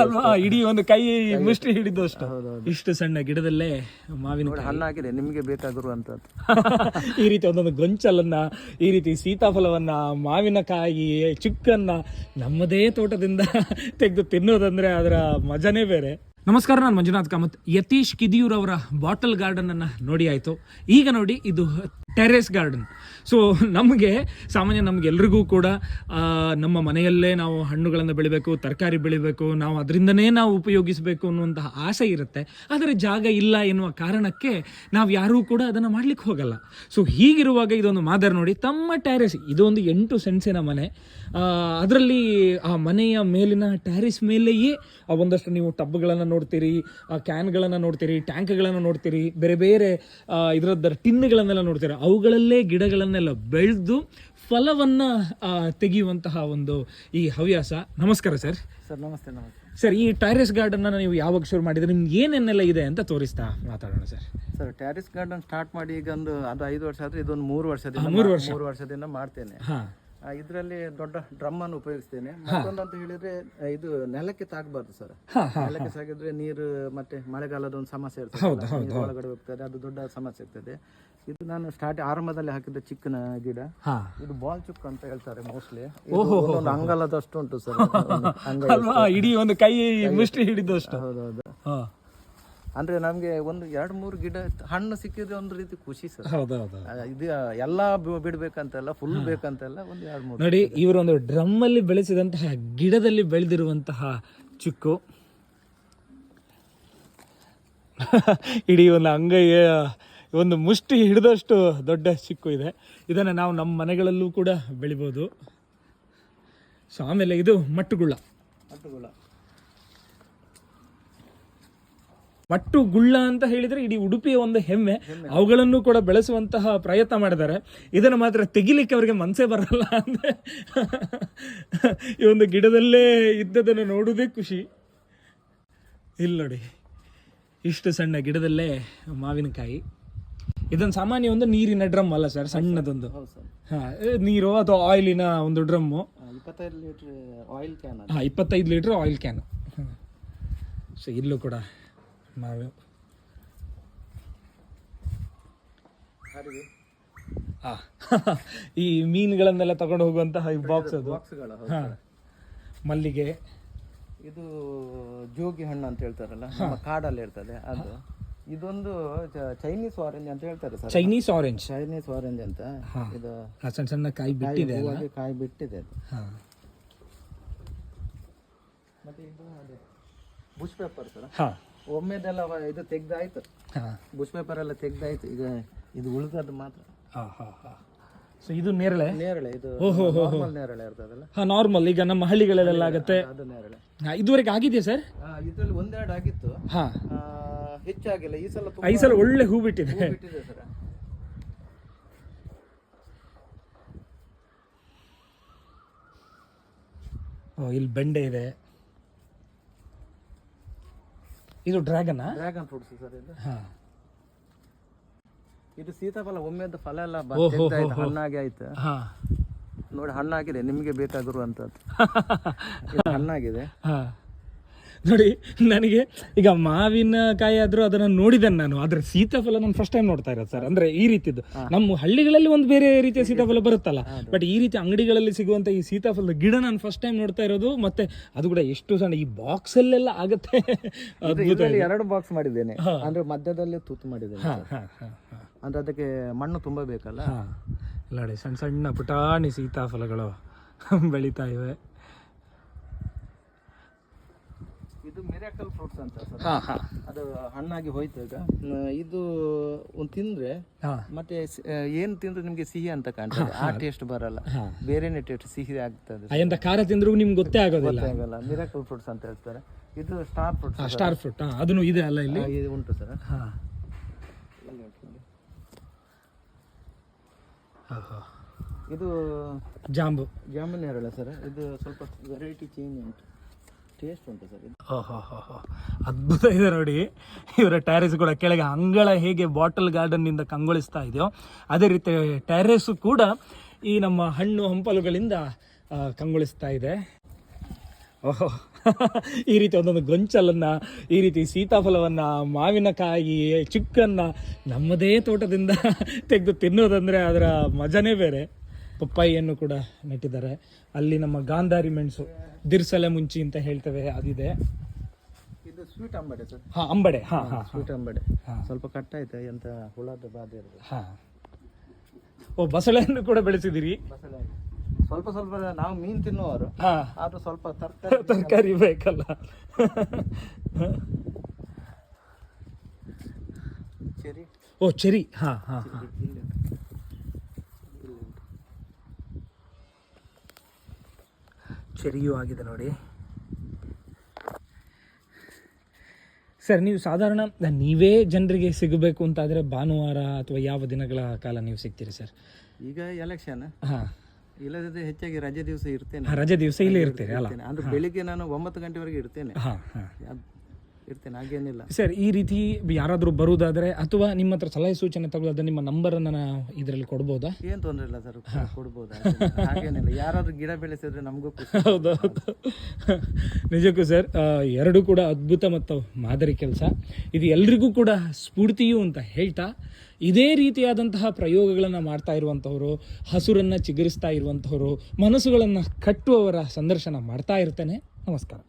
ಅಲ್ವಾ? ಇಡೀ ಒಂದು ಕೈ ಮುಷ್ಟಿ ಹಿಡಿದು ಅಷ್ಟು. ಇಷ್ಟು ಸಣ್ಣ ಗಿಡದಲ್ಲೇ ಮಾವಿನ ಹಣ್ಣಾಗಿದೆ ನಿಮಗೆ ಬೇಕಾಗಿರುವಂತದ್ದು ಈ ರೀತಿ ಒಂದೊಂದು ಗೊಂಚಲನ್ನ ಈ ರೀತಿ ಸೀತಾಫಲವನ್ನ ಮಾವಿನಕಾಯಿ ಚಿಕ್ಕನ್ನ ನಮ್ಮದೇ ತೋಟದಿಂದ ತೆಗೆದು ತಿನ್ನೋದಂದ್ರೆ ಅದರ ಮಜಾನೇ ಬೇರೆ. ನಮಸ್ಕಾರ, ನಾನು ಮಂಜುನಾಥ್ ಕಾಮತ್. ಯತೀಶ್ ಕಿದಿಯೂರ್ ಅವರ ಬಾಟಲ್ ಗಾರ್ಡನ್ ಅನ್ನ ನೋಡಿ ಆಯ್ತು. ಈಗ ನೋಡಿ, ಇದು ಟೆರೇಸ್ ಗಾರ್ಡನ್. ಸೊ ನಮಗೆ, ಸಾಮಾನ್ಯ ನಮಗೆಲ್ರಿಗೂ ಕೂಡ ನಮ್ಮ ಮನೆಯಲ್ಲೇ ನಾವು ಹಣ್ಣುಗಳನ್ನು ಬೆಳಿಬೇಕು, ತರಕಾರಿ ಬೆಳಿಬೇಕು, ನಾವು ಅದರಿಂದನೇ ನಾವು ಉಪಯೋಗಿಸಬೇಕು ಅನ್ನುವಂತಹ ಆಸೆ ಇರುತ್ತೆ. ಆದರೆ ಜಾಗ ಇಲ್ಲ ಎನ್ನುವ ಕಾರಣಕ್ಕೆ ನಾವು ಯಾರೂ ಕೂಡ ಅದನ್ನು ಮಾಡ್ಲಿಕ್ಕೆ ಹೋಗಲ್ಲ. ಸೊ ಹೀಗಿರುವಾಗ ಇದೊಂದು ಮಾದರಿ ನೋಡಿ, ತಮ್ಮ ಟ್ಯಾರೆಸ್ ಇದೊಂದು ಎಂಟು ಸೆನ್ಸಿನ ಮನೆ. ಅದರಲ್ಲಿ ಆ ಮನೆಯ ಮೇಲಿನ ಟ್ಯಾರಿಸ್ ಮೇಲೆಯೇ ಒಂದಷ್ಟು ನೀವು ಟಬ್ಗಳನ್ನು ನೋಡ್ತೀರಿ ಕ್ಯಾನ್ಗಳನ್ನು ನೋಡ್ತೀರಿ ಟ್ಯಾಂಕ್ಗಳನ್ನು ನೋಡ್ತೀರಿ ಬೇರೆ ಬೇರೆ ಇದರದ್ದು ಟಿನ್ಗಳನ್ನೆಲ್ಲ ನೋಡ್ತೀರಿ. ಅವುಗಳಲ್ಲೇ ಗಿಡಗಳನ್ನೆಲ್ಲ ಬೆಳೆದು ಫಲವನ್ನು ತೆಗೆಯುವಂತಹ ಒಂದು ಈ ಹವ್ಯಾಸ. ನಮಸ್ಕಾರ ಸರ್. ಸರ್ ನಮಸ್ತೆ ನಮಸ್ತೆ. ಸರ್ ಈ ಟ್ಯಾರಿಸ್ ಗಾರ್ಡನ್ನ ನೀವು ಯಾವಾಗ ಶುರು ಮಾಡಿದ್ರೆ? ನಿಮ್ಗೆ ಏನೇನೆಲ್ಲ ಇದೆ ಅಂತ ತೋರಿಸ್ತಾ ಮಾತಾಡೋಣ sir. Sir terrace garden start ಮಾಡಿ ಈಗ ಒಂದು ಅದು ಐದು ವರ್ಷ ಆದ್ರೆ ಇದೊಂದು ಮೂರು ವರ್ಷದಿಂದ ಮೂರು ಮಾ- ವರ್ಷ. ಮೂರು ವರ್ಷದಿಂದ ಮಾಡ್ತೇನೆ. ಹಾಂ. ಇದರಲ್ಲಿ ದೊಡ್ಡ ಡ್ರಮ್ ಅನ್ನು ಉಪಯೋಗಿಸ್ತೇನೆ. ಮತ್ತೊಂದು ಅಂತ ಹೇಳಿದ್ರೆ ಇದು ನೆಲಕ್ಕೆ ತಾಗಬಾರ್ದು ಸರ್. ನೆಲಕ್ಕೆ ಸಾಗಿದ್ರೆ ನೀರು ಮತ್ತೆ ಮಳೆಗಾಲದ ಒಂದು ಸಮಸ್ಯೆ ಇರ್ತದೆ ಒಳಗಡೆ ಹೋಗ್ತದೆ ಅದು ದೊಡ್ಡ ಸಮಸ್ಯೆ ಇರ್ತದೆ. ಇದು ನಾನು ಸ್ಟಾರ್ಟ್ ಆರಂಭದಲ್ಲಿ ಹಾಕಿದ ಚಿಕ್ಕನ ಗಿಡ. ಇದು ಬಾಲ್ ಚುಕ್ ಅಂತ ಹೇಳ್ತಾರೆ ಮೋಸ್ಟ್ಲಿ ಒಂದು ಅಂಗಲದಷ್ಟು ಉಂಟು ಸರ್ ಇಡೀ ಒಂದು ಕೈ ಮುಷ್ಟಿ ಹಿಡಿದಷ್ಟು. ಹೌದೌದು. ಅಂದ್ರೆ ನಮ್ಗೆ ಒಂದು ಎರಡು ಮೂರು ಗಿಡ ಹಣ್ಣು ಸಿಕ್ಕಿದ್ರೆ ಒಂದು ರೀತಿ ಖುಷಿ ಸರ್. ಹೌದೌದು. ಇದು ಎಲ್ಲಾ ಬಿಡ್ಬೇಕಂತಲ್ಲ ಫುಲ್ ಬೇಕಂತಲ್ಲ ಒಂದು ಎರಡು ಮೂರು ನೋಡಿ ಇವರೊಂದು ಡ್ರಮ್ ಅಲ್ಲಿ ಬೆಳೆಸಿದಂತಹ ಗಿಡದಲ್ಲಿ ಬೆಳೆದಿರುವಂತಹ ಚಿಕ್ಕು. ಇಡೀ ಒಂದು ಅಂಗೈಯ ಒಂದು ಮುಷ್ಟಿ ಹಿಡಿದಷ್ಟು ದೊಡ್ಡ ಚಿಕ್ಕು ಇದೆ. ಇದನ್ನು ನಾವು ನಮ್ಮ ಮನೆಗಳಲ್ಲೂ ಕೂಡ ಬೆಳಿಬೋದು. ಸೊ ಆಮೇಲೆ ಇದು ಮಟ್ಟುಗುಳ್ಳ. ಮಟ್ಟುಗುಳ ಮಟ್ಟು ಗುಳ್ಳ ಅಂತ ಹೇಳಿದ್ರೆ ಇಡೀ ಉಡುಪಿಯ ಒಂದು ಹೆಮ್ಮೆ. ಅವುಗಳನ್ನು ಕೂಡ ಬೆಳೆಸುವಂತಹ ಪ್ರಯತ್ನ ಮಾಡಿದ್ದಾರೆ. ಇದನ್ನು ಮಾತ್ರ ತೆಗಿಲಿಕ್ಕೆ ಅವರಿಗೆ ಮನಸ್ಸೇ ಬರಲ್ಲ ಅಂದ್ರೆ ಈ ಒಂದು ಗಿಡದಲ್ಲೇ ಇದ್ದದನ್ನು ನೋಡುವುದೇ ಖುಷಿ. ಇಲ್ಲ ನೋಡಿ ಇಷ್ಟು ಸಣ್ಣ ಗಿಡದಲ್ಲೇ ಮಾವಿನಕಾಯಿ. ಇದೊಂದು ಸಾಮಾನ್ಯ ಒಂದು ನೀರಿನ ಡ್ರಮ್ ಅಲ್ಲ ಸರ್ ಸಣ್ಣದೊಂದು. ಹಾ ನೀರು ಅಥವಾ ಆಯಿಲಿನ ಒಂದು ಡ್ರಮ್ಮು? ಇಪ್ಪತ್ತೈದು ಲೀಟರ್ ಆಯಿಲ್ ಕ್ಯಾನ್ ಹಾಂ ಇಪ್ಪತ್ತೈದು ಲೀಟ್ರ್ ಆಯಿಲ್ ಕ್ಯಾನ್. ಸೊ ಇಲ್ಲೂ ಕೂಡ ಮಾವು ಈ ಮೀನುಗಳನ್ನೆಲ್ಲ ತಗೊಂಡು ಹೋಗುವಂತಹ ಈ ಬಾಕ್ಸ್ ಅದು. ಬಾಕ್ಸ್ಗಳು ಹಾ. ಮಲ್ಲಿಗೆ. ಇದು ಜೋಗಿ ಹಣ್ಣು ಅಂತ ಹೇಳ್ತಾರಲ್ಲ ನಮ್ಮ ಕಾಡಲ್ಲಿ ಇರ್ತದೆ ಅದು. ಇದೊಂದು ಚ- ಚೈನೀಸ್ ಆರೆಂಜ್ ಅಂತ ಹೇಳ್ತಾರೆ sir. Chinese orange Chinese orange ಅಂತ. ಇದು ಸಣ್ಣ ಸಣ್ಣ ಕಾಯಿ ಬಿಟ್ಟಿದೆ ಹೂವಾಗಿ ಕಾಯಿ ಬಿಟ್ಟಿದೆ ಅದು. ಹಾ. ಮತ್ತೆ ಇದು ಅದೇ ಬುಷ್ ಪೇಪರ್ ಸರ್. ಹಾ. ಒಮ್ಮೆದೆಲ್ಲ ಇದು ತೆಗ್ದಾಯ್ತು. ಹಾ. ಬುಷ್ ಪೇಪರ್ ಎಲ್ಲ ತೆಗ್ದಾಯ್ತು. ಈಗ ಇದು ಉಳಿದದ್ದು ಮಾತ್ರ. ಹಾ ಹಾ ಹಾ. ಸೊ ಇದು ನೇರಳೆ? ನೇರಳೆ ಇದು ಓಹೋ, ಹೋ, ಹೋ. ನಾರ್ಮಲ್ ನೇರಳೆ ಇರ್ತದಲ್ಲ ಹಾ ನಾರ್ಮಲ್ ಈಗ ನಮ್ಮ ಹಳ್ಳಿಗಳಲ್ಲೆಲ್ಲ ಆಗುತ್ತೆ. ಅದು ನೇರಳೆ. ಹಾ, ಇದುವರೆಗೆ ಆಗಿದೆಯಾ ಸರ್? ಇದರಲ್ಲಿ ಒಂದೆರಡು ಆಗಿತ್ತು. ಹಾ. ಆ, ಹೆಚ್ಚಾಗಿಲ್ಲ. ಈ ಸಲ ಈ ಸಲ ಒಳ್ಳೆ ಹೂ ಬಿಟ್ಟಿದೆ. ಹೂ ಬಿಟ್ಟಿದೆ ಸರ್. ಓ ಇಲ್ಲಿ ಬೆಂಡೆ ಇದೆ. ಇದು ಡ್ರ್ಯಾಗನ್? ಡ್ರ್ಯಾಗನ್ ಫ್ರೂಟ್ಸ್ ಸರ್ ಇದು. ಇದು ಸೀತಾಫಲ ಒಮ್ಮೆದ್ದು ಫಲ ಎಲ್ಲ. ಹಣ್ಣಾಗಿ ಆಯ್ತು. ನೋಡಿ ಹಣ್ಣಾಗಿದೆ ನಿಮಗೆ ಬೇಕಾಗಿರುವಂತದ್ದು. ಇದು ಹಣ್ಣಾಗಿದೆ. ಹಾ. ನೋಡಿ ನನಗೆ ಈಗ ಮಾವಿನಕಾಯಿ ಆದರೂ ಅದನ್ನು ನೋಡಿದ್ದೇನೆ ನಾನು ಆದ್ರೆ ಸೀತಾಫಲ ನಾನು ಫಸ್ಟ್ ಟೈಮ್ ನೋಡ್ತಾ ಇರೋದು ಸರ್. ಅಂದ್ರೆ ಈ ರೀತಿದ್ದು ನಮ್ಮ ಹಳ್ಳಿಗಳಲ್ಲಿ ಒಂದು ಬೇರೆ ರೀತಿಯ ಸೀತಾಫಲ ಬರುತ್ತಲ್ಲ. ಬಟ್ ಈ ರೀತಿ ಅಂಗಡಿಗಳಲ್ಲಿ ಸಿಗುವಂತ ಈ ಸೀತಾಫಲದ ಗಿಡ ನಾನು ಫಸ್ಟ್ ಟೈಮ್ ನೋಡ್ತಾ ಇರೋದು ಮತ್ತೆ ಅದು ಕೂಡ ಎಷ್ಟು ಸಣ್ಣ ಈ ಬಾಕ್ಸ್ ಆಗುತ್ತೆ. ಎರಡು ಬಾಕ್ಸ್ ಮಾಡಿದ್ದೇನೆ. ಅಂದ್ರೆ ಮಧ್ಯದಲ್ಲಿ ತೂತು ಮಾಡಿದ್ದೇನೆ. ಅಂದ್ರೆ ಅದಕ್ಕೆ ಮಣ್ಣು ತುಂಬಾ ಬೇಕಲ್ಲ ನೋಡಿ ಸಣ್ಣ ಸಣ್ಣ ಪುಟಾಣಿ ಸೀತಾಫಲಗಳು ಬೆಳೀತಾ ಇವೆ. ಇದು ಮಿರಾಕಲ್ ಫ್ರೂಟ್ಸ್ ಅಂತ ಸರ್. ಹಾ ಹಾ. ಅದು ಹಣ್ಣಾಗಿ ಹೋಯ್ತು ಈಗ. ಇದು ಒಂದು ತಿಂದ್ರೆ ಹಾ. ಮತ್ತೆ ಏನು ತಿಂದ್ರೆ ನಿಮ್ಗೆ ಸಿಹಿ ಅಂತ ಕಾಣ್ತದೆ. ಆ ಟೇಸ್ಟ್ ಬರಲ್ಲ. ಬೇರೆನೇ ಟೇಸ್ಟ್ ಸಿಹಿ ಆಗ್ತದೆ ಎಂತ ಖಾರ ತಿಂದ್ರು ನಿಮ್ಗೆ ಗೊತ್ತೇ ಆಗೋದಿಲ್ಲ. ಆಗಲ್ಲ. ಮಿರಾಕಲ್ ಫ್ರೂಟ್ಸ್ ಅಂತ ಹೇಳ್ತಾರೆ. ಇದು ಸ್ಟಾರ್ ಫ್ರೂಟ್ ಸ್ಟಾರ್ ಫ್ರೂಟ್ ಅದನ್ನು ಇದೆ ಅಲ್ಲ ಇಲ್ಲಿ? ಇದು ಉಂಟು ಸರ್. ಹಾ. ಇದು ಜಾಂಬು. ಜಾಮೂನ್ ನೇರಳೆ ಸರ್? ಇದು ಸ್ವಲ್ಪ ವೆರೈಟಿ ಚೇಂಜ್ ಉಂಟು. ಅದ್ಭುತ ಇದೆ ನೋಡಿ. ಇವರ ಟ್ಯಾರೆಸ್ ಕೂಡ ಕೆಳಗೆ ಅಂಗಳ ಹೇಗೆ ಬಾಟಲ್ ಗಾರ್ಡನ್ನಿಂದ ಕಂಗೊಳಿಸ್ತಾ ಇದೆಯೋ, ಅದೇ ರೀತಿ ಟ್ಯಾರೆಸ್ ಕೂಡ ಈ ನಮ್ಮ ಹಣ್ಣು ಹಂಪಲುಗಳಿಂದ ಕಂಗೊಳಿಸ್ತಾ ಇದೆ. ಓಹೋ ಈ ರೀತಿ ಒಂದೊಂದು ಗೊಂಚಲನ್ನ, ಈ ರೀತಿ ಸೀತಾಫಲವನ್ನ, ಮಾವಿನಕಾಯಿ, ಚಿಕ್ಕನ್ನ ನಮ್ಮದೇ ತೋಟದಿಂದ ತೆಗೆದು ತಿನ್ನೋದಂದ್ರೆ ಅದರ ಮಜನೇ ಬೇರೆ. ಪಪ್ಪಾಯಿಯನ್ನು ಕೂಡ ನೆಟ್ಟಿದ್ದಾರೆ. ಅಲ್ಲಿ ನಮ್ಮ ಗಾಂಧಾರಿ ಮೆಣಸು ದಿರ್ಸಲೆ ಮುಂಚಿ ಅಂತ ಹೇಳ್ತೇವೆ ಅದಿದೆ. ಇದು ಸ್ವೀಟ್ ಅಂಬಡೆ ಸರ್. ಹಾ ಅಂಬಡೆ. ಹಾ ಹಾ ಸ್ವೀಟ್ ಅಂಬಡೆ. ಸ್ವಲ್ಪ ಕಟ್ ಕಟ್ಟಾಯ್ತು ಎಂತ ಹುಳದ ಬಾಧೆ ಇರೋದು? ಹಾ. ಓ ಬಸಳೆಯನ್ನು ಕೂಡ ಬೆಳೆಸಿದಿರಿ. ಬಸಳೆ. ಸ್ವಲ್ಪ ಸ್ವಲ್ಪ ನಾವು ಮೀನು ತಿನ್ನುವರು ಹಾ. ಆದ್ರೂ ಸ್ವಲ್ಪ ತರಕಾರಿ ತರಕಾರಿ ಬೇಕಲ್ಲ. ಚೆರಿ ಓ ಚೆರಿ ಹಾ ಹಾ ಹಾ ಇಲ್ಲಿ ಇಲ್ಲಿ ಉಂಟು. ಚೆರಿಯೂ ಆಗಿದೆ ನೋಡಿ. ಸರ್ ನೀವು ಸಾಧಾರಣ ನೀವೇ ಜನರಿಗೆ ಸಿಗಬೇಕು ಅಂತಾದರೆ ಭಾನುವಾರ ಅಥವಾ ಯಾವ ದಿನಗಳ ಕಾಲ ನೀವು ಸಿಗ್ತೀರಿ ಸರ್? ಈಗ ಎಲೆಕ್ಷನ್ ಹಾಂ. ಇಲ್ಲದಿದ್ರೆ ಹೆಚ್ಚಾಗಿ ರಜೆ ದಿವಸ ಇರ್ತೇನೆ. ರಜೆ ದಿವಸ ಇಲ್ಲೇ ಇರ್ತೀರಿ ಅಲ್ಲ? ಇರ್ತೇನೆ. ಅಂದ್ರೆ ಬೆಳಿಗ್ಗೆ ನಾನು ಒಂಬತ್ತು ಗಂಟೆವರೆಗೆ ಇರ್ತೇನೆ. ಹಾಂ ಹಾಂ. ಅದ್- ಇರ್ತೇನೆ ಹಾಗೇನಿಲ್ಲ. ಸರ್ ಈ ರೀತಿ ಯಾರಾದರೂ ಬರುವುದಾದ್ರೆ ಅಥವಾ ನಿಮ್ಮ ಹತ್ರ ಸಲಹೆ ಸೂಚನೆ ತಗೊಳ್ಳೋದು ನಿಮ್ಮ ನಂಬರನ್ನು ನಾನು ಇದರಲ್ಲಿ ಕೊಡ್ಬೋದಾ? ಏನ್ ತೊಂದರೆ ಇಲ್ಲ ಸರ್ ಕೊಡ್ಬೋದು? ಹಾಗೇನಿಲ್ಲ. ಯಾರಾದರೂ ಗಿಡ ಬೆಳೆಸಿದ್ರೆ ನಮಗೂ ಹೌದೌದು ನಿಜಕ್ಕೂ ಸರ್ ಎರಡು ಎರಡೂ ಕೂಡ ಅದ್ಭುತ ಮತ್ತು ಮಾದರಿ ಕೆಲಸ. ಇದು ಎಲ್ರಿಗೂ ಕೂಡ ಸ್ಫೂರ್ತಿಯು ಅಂತ ಹೇಳ್ತಾ ಇದೇ ರೀತಿಯಾದಂತಹ ಪ್ರಯೋಗಗಳನ್ನು ಮಾಡ್ತಾ ಇರುವಂಥವರು ಹಸುರನ್ನು ಚಿಗುರಿಸ್ತಾ ಇರುವಂಥವರು ಮನಸ್ಸುಗಳನ್ನು ಕಟ್ಟುವವರ ಸಂದರ್ಶನ ಮಾಡ್ತಾ ಇರ್ತೇನೆ. ನಮಸ್ಕಾರ.